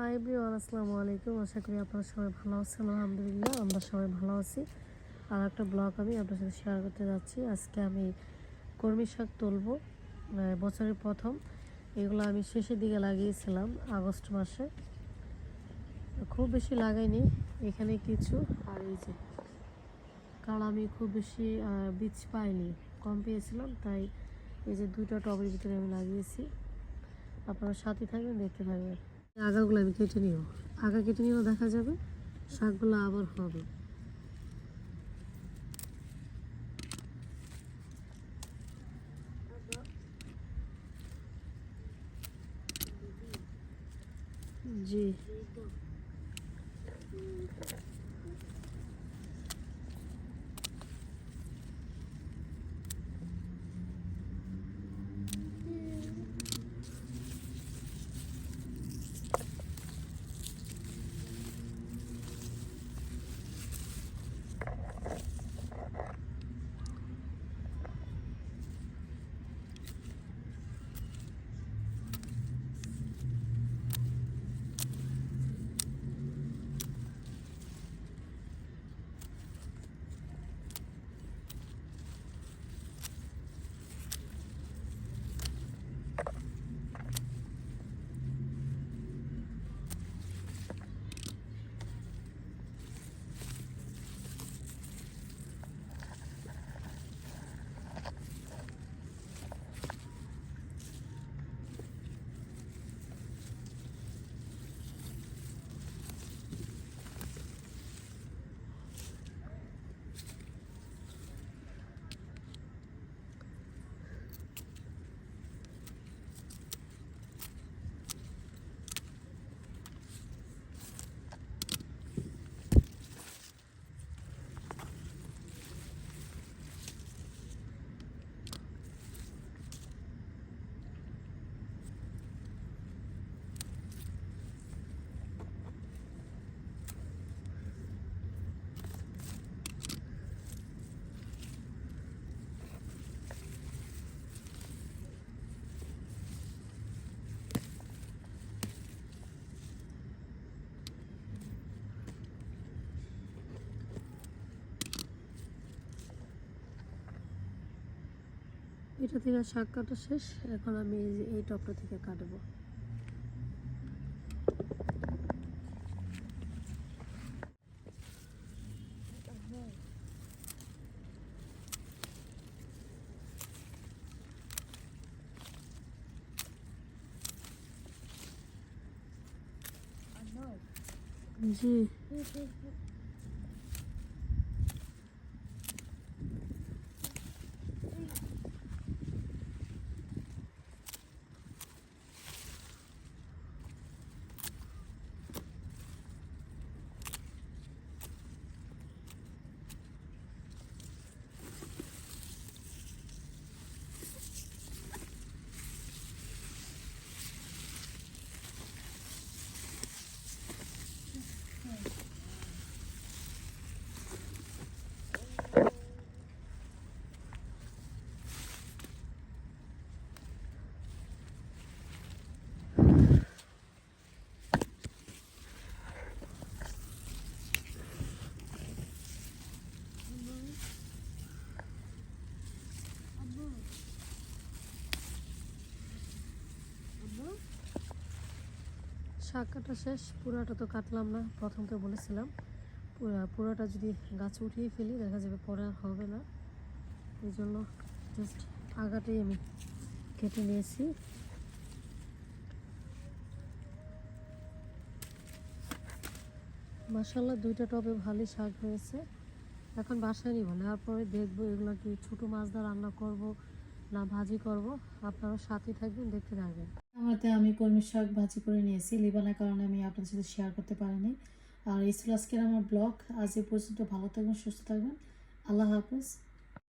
Hi everyone আসসালামু আলাইকুম আশা করি আপনারা সবাই ভালো আছেন। আলহামদুলিল্লাহ, আমরা সবাই ভালো আছি। আর একটা ব্লগ আমি আপনার সাথে শেয়ার করতে যাচ্ছি। আজকে আমি কর্মী শাক তুলবো বছরের প্রথম। এগুলো আমি শেষের দিকে লাগিয়েছিলাম আগস্ট মাসে। খুব বেশি লাগাইনি, এখানে কিছু। আর এই যে কারণ আমি খুব বেশি বীজ পাইনি, কম পেয়েছিলাম। তাই এই যে দুইটা টবের ভিতরে আমি লাগিয়েছি। আপনারা সাথে থাকবেন, দেখতে থাকবেন। আগাগুলো আমি কেটে নিও আগা কেটে নিও দেখা যাবে শাকগুলো আবার হবে। জি। এটা থেকে শাক কাটা শেষ। এখন আমি এই টপটা থেকে কাটবো। জি। শাক কাটা শেষ, পুরাটা তো কাটলাম না, প্রথম তো বলেছিলাম। পুরা, পুরোটা যদি গাছ উঠিয়ে ফেলি, দেখা যাবে পরে আর হবে না। এই জন্য জাস্ট আগাটাই আমি কেটে নিয়েছি। মাসাল্লাহ দুইটা টবে ভালোই শাক হয়েছে। এখন বাসায় নিব, নেওয়ার পরে দেখব এগুলো কি ছোটো মাছ দিয়ে রান্না করব না ভাজি করব। আপনারা সাথে থাকবেন, দেখতে থাকবেন। আমাতে আমি কর্মীর শাক ভাজি করে নিয়েছি। লিবানের কারণে আমি আপনাদের সাথে শেয়ার করতে পারিনি। আর এই ছিল আজকের আমার ব্লগ আজ এ পর্যন্ত ভালো থাকবেন, সুস্থ থাকবেন। আল্লাহ হাফেজ।